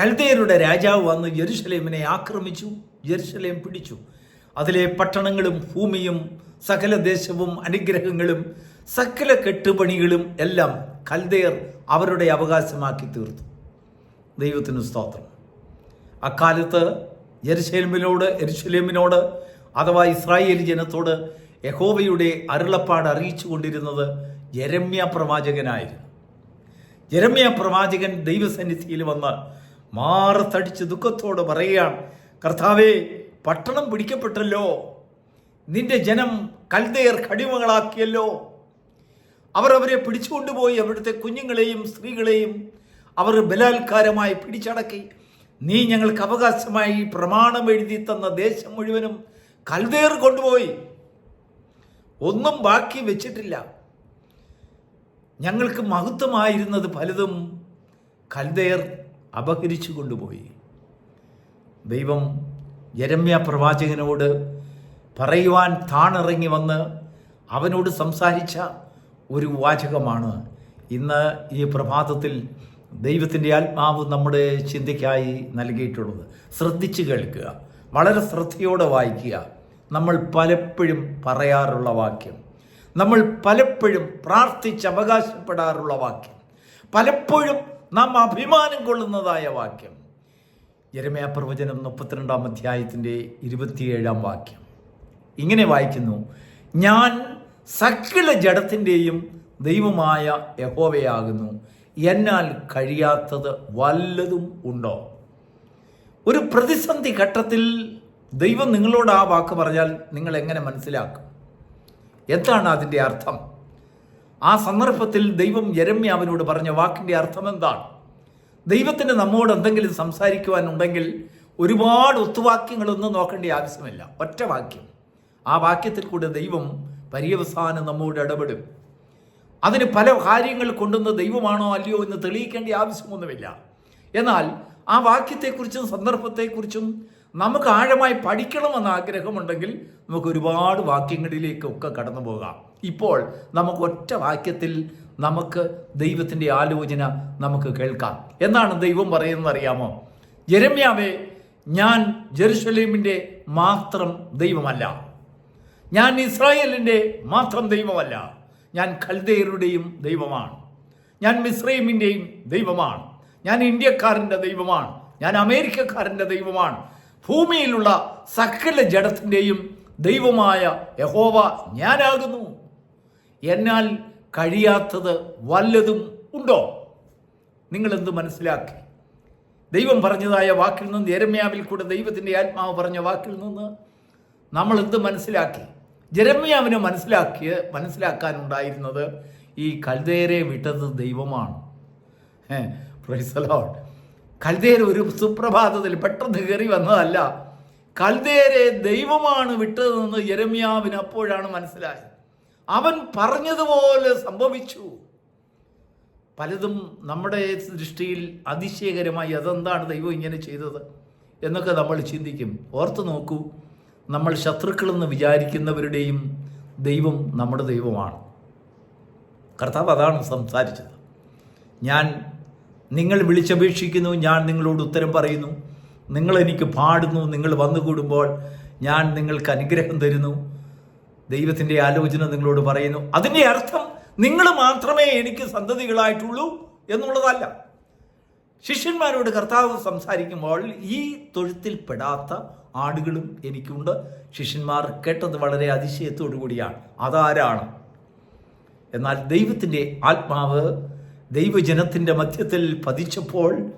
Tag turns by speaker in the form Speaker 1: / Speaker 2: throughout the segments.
Speaker 1: കൽദേരുടെ രാജാവ് വന്ന് ജെറുസലേമിനെ ആക്രമിച്ചു ജെറുസലേം പിടിച്ചു. അതിലെ പട്ടണങ്ങളും ഭൂമിയും സകല ദേശവും അനുഗ്രഹങ്ങളും സകല കെട്ടുപണികളും എല്ലാം കൽദേർ അവരുടെ അവകാശമാക്കി തീർത്തു. ദൈവത്തിന് സ്തോത്രം. അക്കാലത്ത് ജെറുസലേമിനോട് എരുസലേമിനോട് അഥവാ ഇസ്രായേൽ ജനത്തോട് യഹോവയുടെ അരുളപ്പാട് അറിയിച്ചു കൊണ്ടിരുന്നത് ജരമ്യ പ്രവാചകനായിരുന്നു ജരമ്യ പ്രവാചകൻ ദൈവസന്നിധിയിൽ വന്ന് മാറത്തടിച്ച് ദുഃഖത്തോട് പറയുകയാണ്. കർത്താവേ പട്ടണം പിടിക്കപ്പെട്ടല്ലോ. നിന്റെ ജനം കൽതയർ കടിമകളാക്കിയല്ലോ. അവർ അവരെ പിടിച്ചുകൊണ്ടുപോയി അവിടുത്തെ കുഞ്ഞുങ്ങളെയും സ്ത്രീകളെയും അവർ ബലാത്കാരമായി പിടിച്ചടക്കി. നീ ഞങ്ങൾക്ക് അവകാശമായി പ്രമാണം എഴുതി തന്ന ദേശം മുഴുവനും കൽതേർ കൊണ്ടുപോയി. ഒന്നും ബാക്കി വെച്ചിട്ടില്ല. ഞങ്ങൾക്ക് മഹത്വമായിരുന്നത് പലതും കൽതേർ അപഹരിച്ചു കൊണ്ടുപോയി ദൈവം ജരമ്യ പ്രവാചകനോട് പറയുവാൻ താണിറങ്ങി വന്ന് അവനോട് സംസാരിച്ച ഒരു വാചകമാണ്. ഇന്ന് ഈ പ്രഭാതത്തിൽ ദൈവത്തിന്റെ ആത്മാവ് നമ്മുടെ ചിന്തയ്ക്കായി നൽകിയിട്ടുള്ളത്. ശ്രദ്ധിച്ചു കേൾക്കുക. വളരെ ശ്രദ്ധയോടെ വായിക്കുക. നമ്മൾ പലപ്പോഴും പറയാറുള്ള വാക്യം. നമ്മൾ പലപ്പോഴും പ്രാർത്ഥിച്ച് അവകാശപ്പെടാറുള്ള വാക്യം. പലപ്പോഴും നാം അഭിമാനം കൊള്ളുന്നതായ വാക്യം. യരമയ പ്രവചനം മുപ്പത്തിരണ്ടാം അധ്യായത്തിന്റെ ഇരുപത്തിയേഴാം വാക്യം. ഇങ്ങനെ വായിക്കുന്നു. ഞാൻ സകല ജഡത്തിന്റെയും ദൈവമായ യഹോവയാകുന്നു. എന്നാൽ കഴിയാത്തത് വല്ലതും ഉണ്ടോ? ഒരു പ്രതിസന്ധി ഘട്ടത്തിൽ ദൈവം നിങ്ങളോട് ആ വാക്ക് പറഞ്ഞാൽ നിങ്ങൾ എങ്ങനെ മനസ്സിലാക്കും? എന്താണ് അതിന്റെ അർത്ഥം? ആ സന്ദർഭത്തിൽ ദൈവം യരമ്യാവിനോട് പറഞ്ഞ വാക്കിന്റെ അർത്ഥം എന്താണ് ദൈവത്തിന് നമ്മോട് എന്തെങ്കിലും സംസാരിക്കുവാനുണ്ടെങ്കിൽ ഒരുപാട് ഒത്തുവാക്യങ്ങളൊന്നും നോക്കേണ്ട ആവശ്യമില്ല. ഒറ്റ വാക്യം. ആ വാക്യത്തിൽ കൂടെ ദൈവം പര്യവസാനം നമ്മോട് ഇടപെടും. അതിന് പല കാര്യങ്ങൾ കൊണ്ടുവന്ന് ദൈവമാണോ അല്ലയോ എന്ന് തെളിയിക്കേണ്ട ആവശ്യമൊന്നുമില്ല. എന്നാൽ ആ വാക്യത്തെക്കുറിച്ചും സന്ദർഭത്തെക്കുറിച്ചും നമുക്ക് ആഴമായി പഠിക്കണമെന്ന് ആഗ്രഹമുണ്ടെങ്കിൽ നമുക്ക് ഒരുപാട് വാക്യങ്ങളിലേക്കൊക്കെ കടന്നു പോകാം ഇപ്പോൾ നമുക്ക് ഒറ്റ വാക്യത്തിൽ നമുക്ക് ദൈവത്തിന്റെ ആലോചന നമുക്ക് കേൾക്കാം. എന്നാണ് ദൈവം പറയുന്നത് അറിയാമോ? ജരമ്യാവേ ഞാൻ ജെറുസലേമിന്റെ മാത്രം ദൈവമല്ല. ഞാൻ ഇസ്രായേലിന്റെ മാത്രം ദൈവമല്ല. ഞാൻ ഖൽദയരുടെയും ദൈവമാണ്. ഞാൻ മിസ്രൈമിന്റെയും ദൈവമാണ്. ഞാൻ ഇന്ത്യക്കാരന്റെ ദൈവമാണ്. ഞാൻ അമേരിക്കക്കാരന്റെ ദൈവമാണ്. ഭൂമിയിലുള്ള സകല ജഡത്തിന്റെയും ദൈവമായ യഹോവ ഞാനാകുന്നു. എന്നാൽ കഴിയാത്തത് വല്ലതും ഉണ്ടോ? നിങ്ങളെന്ത് മനസ്സിലാക്കി? ദൈവം പറഞ്ഞതായ വാക്കിൽ നിന്ന് എരമ്യാവിൽ കൂടെ ദൈവത്തിന്റെ ആത്മാവ് പറഞ്ഞ വാക്കിൽ നിന്ന് നമ്മൾ എന്ത് മനസ്സിലാക്കി? ജരമ്യാവിനെ മനസ്സിലാക്കിയ മനസ്സിലാക്കാനുണ്ടായിരുന്നത് ഈ കൽദേരെ വിട്ടത് ദൈവമാണ്. കൽദേർ ഒരു സുപ്രഭാതത്തിൽ പെട്ടെന്ന് കയറി വന്നതല്ല. കൽദേരെ ദൈവമാണ് വിട്ടതെന്ന് ജരമ്യാവിന് അപ്പോഴാണ് മനസ്സിലായത്. അവൻ പറഞ്ഞതുപോലെ സംഭവിച്ചു. പലതും നമ്മുടെ ദൃഷ്ടിയിൽ അതിശയകരമായി അതെന്താണ് ദൈവം ഇങ്ങനെ ചെയ്തത് എന്നൊക്കെ നമ്മൾ ചിന്തിക്കും. ഓർത്തു നോക്കൂ നമ്മൾ ശത്രുക്കളെന്ന് വിചാരിക്കുന്നവരുടെയും ദൈവം നമ്മുടെ ദൈവമാണ്. കർത്താവ് അതാണ് സംസാരിച്ചത്. ഞാൻ നിങ്ങൾ വിളിച്ചപേക്ഷിക്കുന്നു ഞാൻ നിങ്ങളോട് ഉത്തരം പറയുന്നു. നിങ്ങൾ എനിക്ക് പാടുന്നു നിങ്ങൾ വന്നുകൂടുമ്പോൾ ഞാൻ നിങ്ങൾക്ക് അനുഗ്രഹം തരുന്നു. ദൈവത്തിന്റെ ആലോചന നിങ്ങളോട് പറയുന്നു. അതിന്റെ അർത്ഥം നിങ്ങൾ മാത്രമേ എനിക്ക് സന്തതികളായിട്ടുള്ളൂ എന്നുള്ളതല്ല. ശിഷ്യന്മാരോട് കർത്താവ് സംസാരിക്കുമ്പോൾ ഈ തൊഴുത്തിൽ പെടാത്ത ആടുകളും എനിക്കുണ്ട്. ശിഷ്യന്മാർ കേട്ടത് വളരെ അതിശയത്തോടു കൂടിയാണ്. അതാരാണ്? എന്നാൽ ദൈവത്തിന്റെ ആത്മാവ് ദൈവജനത്തിന്റെ മധ്യത്തിൽ പതിച്ചപ്പോൾ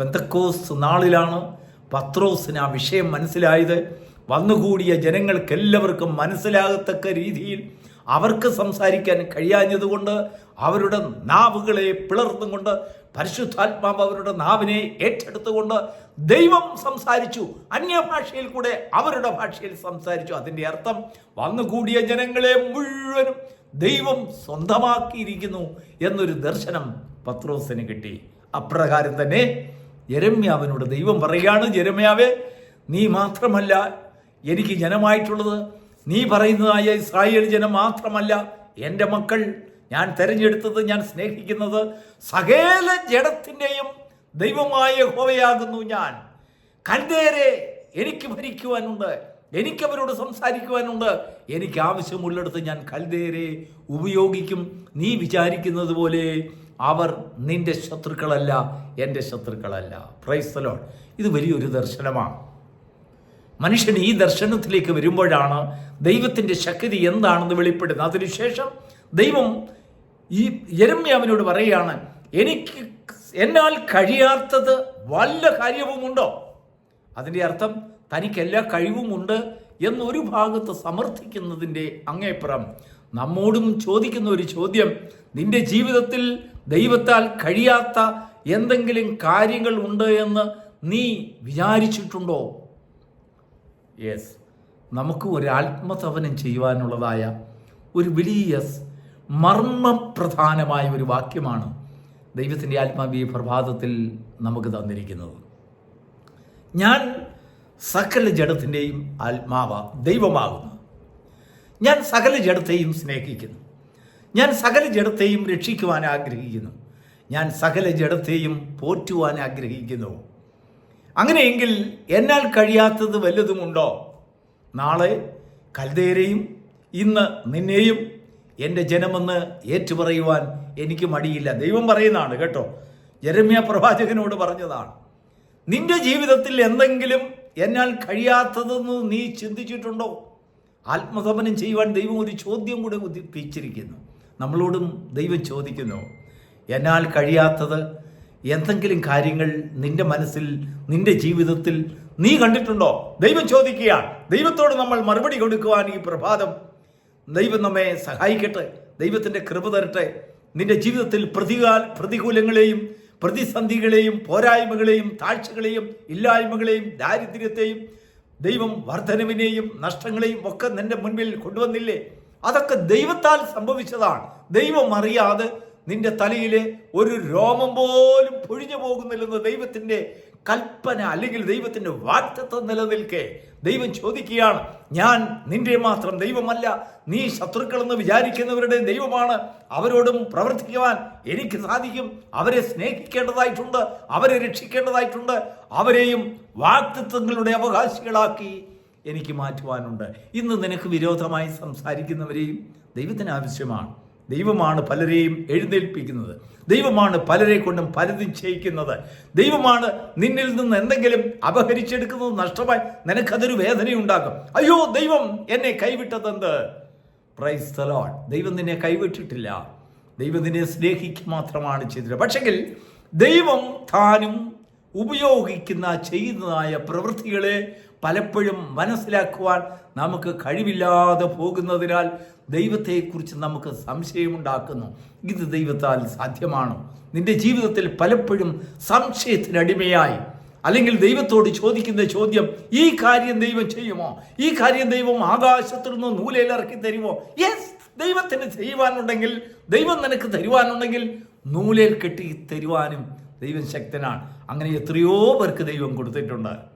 Speaker 1: പെന്തക്കോസ് നാളിലാണ് പത്രോസിന് ആ വിഷയം മനസ്സിലായത്. വന്നുകൂടിയ ജനങ്ങൾക്കെല്ലാവർക്കും മനസ്സിലാകത്തക്ക രീതിയിൽ അവർക്ക് സംസാരിക്കാൻ കഴിയാഞ്ഞതുകൊണ്ട് അവരുടെ നാവുകളെ പിളർന്നുകൊണ്ട് പരിശുദ്ധാത്മാവ് അവരുടെ നാവിനെ ഏറ്റെടുത്തുകൊണ്ട് ദൈവം സംസാരിച്ചു. അന്യഭാഷയിൽ കൂടെ അവരുടെ ഭാഷയിൽ സംസാരിച്ചു. അതിന്റെ അർത്ഥം വന്നുകൂടിയ ജനങ്ങളെ മുഴുവനും ദൈവം സ്വന്തമാക്കിയിരിക്കുന്നു എന്നൊരു ദർശനം പത്രോസിന് കിട്ടി. അപ്രകാരം തന്നെ ജരമ്യാവിനോട് ദൈവം പറയുകയാണ് ജരമ്യാവേ നീ മാത്രമല്ല എനിക്ക് ജനമായിട്ടുള്ളത് നീ പറയുന്നതായ ഇസ്രായേൽ ജനം മാത്രമല്ല എന്റെ മക്കൾ. ഞാൻ തിരഞ്ഞെടുത്തത് ഞാൻ സ്നേഹിക്കുന്നത് സകല ജഡത്തിന്റെയും ദൈവമായ ഹോവയാകുന്നു ഞാൻ. കൽദേരെ എനിക്ക് ഭരിക്കുവാനുണ്ട് എനിക്കവരോട് സംസാരിക്കുവാനുണ്ട്. എനിക്ക് ആവശ്യമുള്ളിടത്ത് ഞാൻ കൽദേരെ ഉപയോഗിക്കും. നീ വിചാരിക്കുന്നത് പോലെ അവർ നിന്റെ ശത്രുക്കളല്ല എന്റെ ശത്രുക്കളല്ല. പ്രൈസ്തലോൺ ഇത് വലിയൊരു ദർശനമാണ്. മനുഷ്യൻ ഈ ദർശനത്തിലേക്ക് വരുമ്പോഴാണ് ദൈവത്തിന്റെ ശക്തി എന്താണെന്ന് വെളിപ്പെടുന്നത്. അതിനുശേഷം ദൈവം ഈ യരമ്യാവിനോട് പറയുകയാണ് എനിക്ക് എന്നാൽ കഴിയാത്തത് വല്ല കാര്യവുമുണ്ടോ? അതിന്റെ അർത്ഥം തനിക്ക് എല്ലാ കഴിവുമുണ്ട് എന്നൊരു ഭാഗത്ത് സമർത്ഥിക്കുന്നതിന്റെ അങ്ങേപ്പുറം. നമ്മോടും ചോദിക്കുന്ന ഒരു ചോദ്യം നിന്റെ ജീവിതത്തിൽ ദൈവത്താൽ കഴിയാത്ത എന്തെങ്കിലും കാര്യങ്ങൾ ഉണ്ട് എന്ന് നീ വിചാരിച്ചിട്ടുണ്ടോ? യെസ് നമുക്ക് ഒരു ആത്മസവനം ചെയ്യുവാനുള്ളതായ ഒരു വലിയ മർമ്മപ്രധാനമായ ഒരു വാക്യമാണ് ദൈവത്തിന്റെ ആത്മാവി പ്രഭാതത്തിൽ നമുക്ക് തന്നിരിക്കുന്നത്. ഞാൻ സകല ജഡത്തിന്റെയും ആത്മാവ ദൈവമാകുന്നു. ഞാൻ സകല ജഡത്തെയും സ്നേഹിക്കുന്നു. ഞാൻ സകല ജഡത്തെയും രക്ഷിക്കുവാൻ ആഗ്രഹിക്കുന്നു. ഞാൻ സകല ജഡത്തെയും പോറ്റുവാൻ ആഗ്രഹിക്കുന്നു. അങ്ങനെയെങ്കിൽ എന്നാൽ കഴിയാത്തത് വല്ലതുമുണ്ടോ? നാളെ കൽദേരെയും ഇന്ന് നിന്നെയും എന്റെ ജനമെന്ന് ഏറ്റുപറയുവാൻ എനിക്ക് മടിയില്ല. ദൈവം പറയുന്നതാണ് കേട്ടോ. ജരമ്യ പ്രവാചകനോട് പറഞ്ഞതാണ്. നിന്റെ ജീവിതത്തിൽ എന്തെങ്കിലും എന്നാൽ കഴിയാത്തതെന്ന് നീ ചിന്തിച്ചിട്ടുണ്ടോ? ആത്മസമനം ചെയ്യുവാൻ ദൈവം ഒരു ചോദ്യം കൂടെ ഉദിപ്പിച്ചിരിക്കുന്നു. നമ്മളോടും ദൈവം ചോദിക്കുന്നു എന്നാൽ കഴിയാത്തത് എന്തെങ്കിലും കാര്യങ്ങൾ നിന്റെ മനസ്സിൽ നിന്റെ ജീവിതത്തിൽ നീ കണ്ടിട്ടുണ്ടോ? ദൈവം ചോദിക്കുക ദൈവത്തോട് നമ്മൾ മറുപടി കൊടുക്കുവാൻ ഈ പ്രഭാതം ദൈവം നമ്മെ സഹായിക്കട്ടെ. ദൈവത്തിന്റെ കൃപ തരട്ടെ. നിന്റെ ജീവിതത്തിൽ പ്രതികാ പ്രതികൂലങ്ങളെയും പ്രതിസന്ധികളെയും പോരായ്മകളെയും താഴ്ചകളെയും ഇല്ലായ്മകളെയും ദാരിദ്ര്യത്തെയും ദൈവം വർധനവിനെയും നഷ്ടങ്ങളെയും ഒക്കെ നിന്റെ മുൻപിൽ കൊണ്ടുവന്നില്ലേ? അതൊക്കെ ദൈവത്താൽ സംഭവിച്ചതാണ്. ദൈവം അറിയാതെ നിന്റെ തലയിലെ ഒരു രോമം പോലും പൊഴിഞ്ഞു പോകുന്നില്ലെന്ന് ദൈവത്തിന്റെ കൽപ്പന അല്ലെങ്കിൽ ദൈവത്തിന്റെ വാക്തത്വം നിലനിൽക്കെ ദൈവം ചോദിക്കുകയാണ് ഞാൻ നിന്റെ മാത്രം ദൈവമല്ല നീ ശത്രുക്കളെന്ന് വിചാരിക്കുന്നവരുടെ ദൈവമാണ്. അവരോടും പ്രവർത്തിക്കുവാൻ എനിക്ക് സാധിക്കും. അവരെ സ്നേഹിക്കേണ്ടതായിട്ടുണ്ട് അവരെ രക്ഷിക്കേണ്ടതായിട്ടുണ്ട്. അവരെയും വാക്തത്വങ്ങളുടെ അവകാശികളാക്കി എനിക്ക് മാറ്റുവാനുണ്ട്. ഇന്ന് നിനക്ക് വിരോധമായി സംസാരിക്കുന്നവരെയും ദൈവത്തിന് ആവശ്യമാണ്. ദൈവമാണ് പലരെയും എഴുന്നേൽപ്പിക്കുന്നത്. ദൈവമാണ് പലരെ കൊണ്ടും പലതും ചെയ്യിക്കുന്നത് ദൈവമാണ് നിന്നിൽ നിന്ന് എന്തെങ്കിലും അപഹരിച്ചെടുക്കുന്നത് നഷ്ടമായി നിനക്കതൊരു വേദനയുണ്ടാക്കും. അയ്യോ ദൈവം എന്നെ കൈവിട്ടതെന്ത്? പ്രൈസ് തലോൺ. ദൈവം നിന്നെ കൈവിട്ടിട്ടില്ല. ദൈവം നിന്നെ സ്നേഹിക്കുക മാത്രമാണ് ചെയ്തത്. പക്ഷെങ്കിൽ ദൈവം താനും ഉപയോഗിക്കുന്ന ചെയ്യുന്നതായ പ്രവൃത്തികളെ പലപ്പോഴും മനസ്സിലാക്കുവാൻ നമുക്ക് കഴിവില്ലാതെ പോകുന്നതിനാൽ ദൈവത്തെക്കുറിച്ച് നമുക്ക് സംശയമുണ്ടാക്കുന്നു. ഇത് ദൈവത്താൽ സാധ്യമാണോ. നിന്റെ ജീവിതത്തിൽ പലപ്പോഴും സംശയത്തിനടിമയായി അല്ലെങ്കിൽ ദൈവത്തോട് ചോദിക്കുന്ന ചോദ്യം ഈ കാര്യം ദൈവം ചെയ്യുമോ? ഈ കാര്യം ദൈവം ആകാശത്തിൽ നിന്ന് നൂലയിലിറക്കി തരുമോ? യെസ് ദൈവത്തിന് ചെയ്യുവാനുണ്ടെങ്കിൽ ദൈവം നിനക്ക് തരുവാനുണ്ടെങ്കിൽ നൂലേൽ കെട്ടി തരുവാനും ദൈവം ശക്തനാണ്. അങ്ങനെ എത്രയോ പേർക്ക് ദൈവം കൊടുത്തിട്ടുണ്ട്.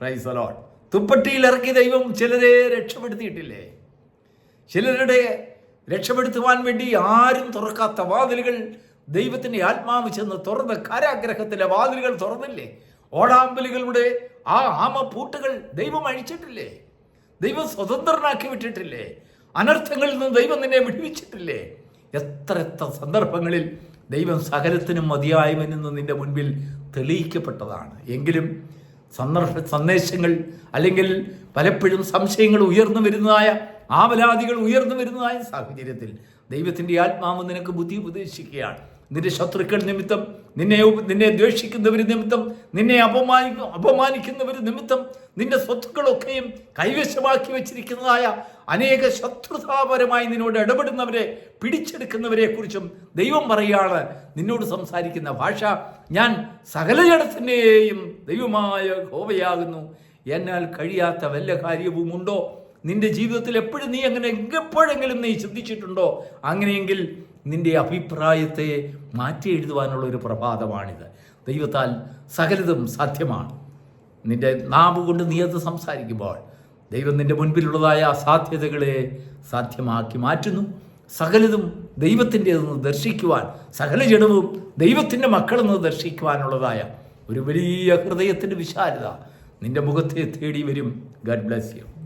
Speaker 1: പ്രൈസ് അലോട്ട് തുപ്പട്ടിയിൽ ഇറക്കി ദൈവം ചിലരെ രക്ഷപ്പെടുത്തിയിട്ടില്ലേ? ചിലരുടെ രക്ഷപ്പെടുത്തുവാൻ വേണ്ടി ആരും തുറക്കാത്ത വാതിലുകൾ ദൈവത്തിന്റെ ആത്മാവ് ചെന്ന് തുറന്ന് കാരാഗ്രഹത്തിലെ വാതിലുകൾ തുറന്നില്ലേ? ഓടാമ്പലുകളുടെ ആ ആമ പൂട്ടുകൾ ദൈവം അഴിച്ചിട്ടില്ലേ? ദൈവം സ്വതന്ത്രനാക്കി വിട്ടിട്ടില്ലേ? അനർത്ഥങ്ങളിൽ നിന്ന് ദൈവം നിന്നെ വിടുവിച്ചിട്ടില്ലേ? എത്ര എത്ര സന്ദർഭങ്ങളിൽ ദൈവം സകലത്തിനും മതിയായവനെന്ന് നിന്റെ മുൻപിൽ തെളിയിക്കപ്പെട്ടതാണ്. എങ്കിലും സന്ദർഭ സന്ദേശങ്ങൾ അല്ലെങ്കിൽ പലപ്പോഴും സംശയങ്ങൾ ഉയർന്നു വരുന്നതായ ആവലാദികൾ ഉയർന്നു വരുന്നതായ സാഹചര്യത്തിൽ ദൈവത്തിന്റെ ആത്മാവ് നിനക്ക് ബുദ്ധി ഉപദേശിക്കുകയാണ് നിന്റെ ശത്രുക്കൾ നിമിത്തം നിന്നെ നിന്നെ ദ്വേഷിക്കുന്നവർ നിമിത്തം നിന്നെ അപമാനി അപമാനിക്കുന്നവർ നിമിത്തം നിന്റെ സ്വത്തുക്കളൊക്കെയും കൈവശമാക്കി വെച്ചിരിക്കുന്നതായ അനേക ശത്രുതാപരമായി നിന്നോട് ഇടപെടുന്നവരെ പിടിച്ചെടുക്കുന്നവരെ കുറിച്ചും ദൈവം പറയുകയാണ്. നിന്നോട് സംസാരിക്കുന്ന ഭാഷ ഞാൻ സകല ജഡത്തിന്റെയും ദൈവമായ ഗോവയാകുന്നു. എന്നാൽ കഴിയാത്ത വല്ല കാര്യവുമുണ്ടോ നിന്റെ ജീവിതത്തിൽ എപ്പോഴും നീ അങ്ങനെ എപ്പോഴെങ്കിലും നീ ചിന്തിച്ചിട്ടുണ്ടോ? അങ്ങനെയെങ്കിൽ നിന്റെ അഭിപ്രായത്തെ മാറ്റി എഴുതുവാനുള്ള ഒരു പ്രഭാതമാണിത്. ദൈവത്താൽ സകലതും സാധ്യമാണ്. നിന്റെ നാവ് കൊണ്ട് നീ അത് സംസാരിക്കുമ്പോൾ ദൈവം നിന്റെ മുൻപിലുള്ളതായ അസാധ്യതകളെ സാധ്യമാക്കി മാറ്റുന്നു. സകലതും ദൈവത്തിന്റെതെന്ന് ദർശിക്കുവാൻ സകല ജഡവും ദൈവത്തിന്റെ മക്കളെന്ന് ദർശിക്കുവാനുള്ളതായ ഒരു വലിയ ഹൃദയത്തിന്റെ വിശാലത നിന്റെ മുഖത്തെ തേടി വരും. God bless you.